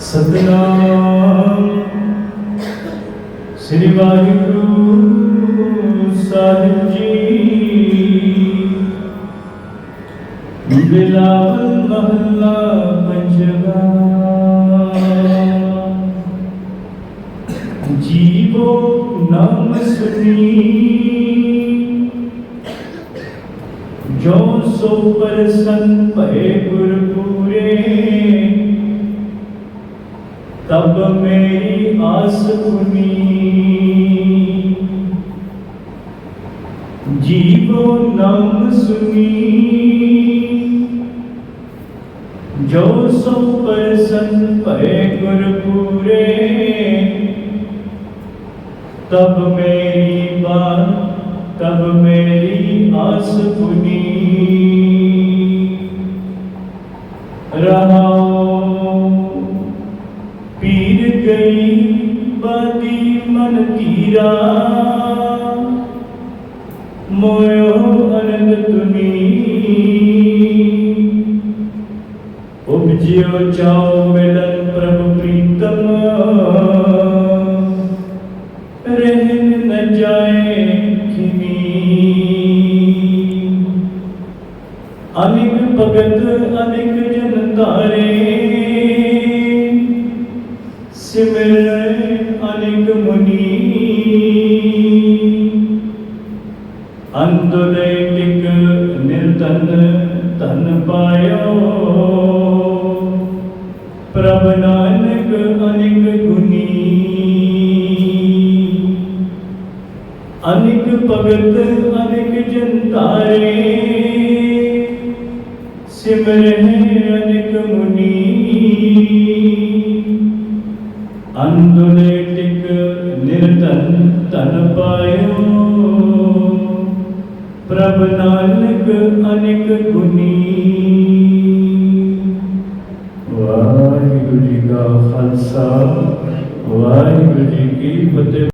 ਸਤਨਾਮ। ਸ੍ਰੀ ਵਾਹਿਗੁਰੂ ਸਾਹਿਬ ਜੀ। ਬਿਲਾਵਲ ਮਹੱਲਾ ਪੰਜਵਾ। ਜੀਵੋ ਨਾਮ ਸੁਣੀ। ਜੋ ਸੋ ਪਰਸਨ ਭਏ ਗੁਰ ਪੂਰੇ ਮੇਰੀ ਆਸ ਪੁਨੀ ਜੀਵੋ ਨਾਮ ਸੁਨੀ ਜੋ ਸੋ ਪਰਸਨ ਭਏ ਗੁਰ ਪੂਰੇ ਤਬ ਮੇਰੀ ਬਾਤ, ਤਬ ਮੇਰੀ ਆਸ ਪੁਨੀ ਬਾਦੀ ਮਨ ਧੀਰਾ। ਮੋਇਓ ਅਨੰਦ ਤੁਨੀ ਉਪਜਿਓ ਚਾਉ ਮਿਲਨ ਪ੍ਰਭ ਪ੍ਰੀਤਮ। ਰਹਿਨ ਨ ਜਾਏ ਖਿਮੀ। ਅਨਿਕ ਭਗਤ ਅਨਿਕ ਜਨ ਧਾਰੇ। ਸਿਮਰ ਅਨਿਕ ਮੁਨੀ। ਅੰਤੁਦੈ ਟਿਕ ਨਿਰਤਨ ਧਨ ਪਾਇਓ। ਪ੍ਰਭ ਨਾਨਕ ਅਨਿਕ ਗੁਨੀ। ਅਨਿਕ ਭਗਤ, ਅਨਿਕ ਜਨ ਤਾਰੇ ਸਿਮਰਹਿ ਅਨਿਕ ਮੁਨੀ। ਅੰਦੁਲੇ ਨਿਰਤਨ ਤਨ ਪਾਇਓ ਪ੍ਰਭ ਨਾਨਕ ਅਨਿਕ ਗੁਨੀ ਵਾਹਿਗੁਰੂ ਜੀ ਕਾ ਖਾਲਸਾ ਵਾਹਿਗੁਰੂ ਜੀ ਕੀ ਫਤਿਹ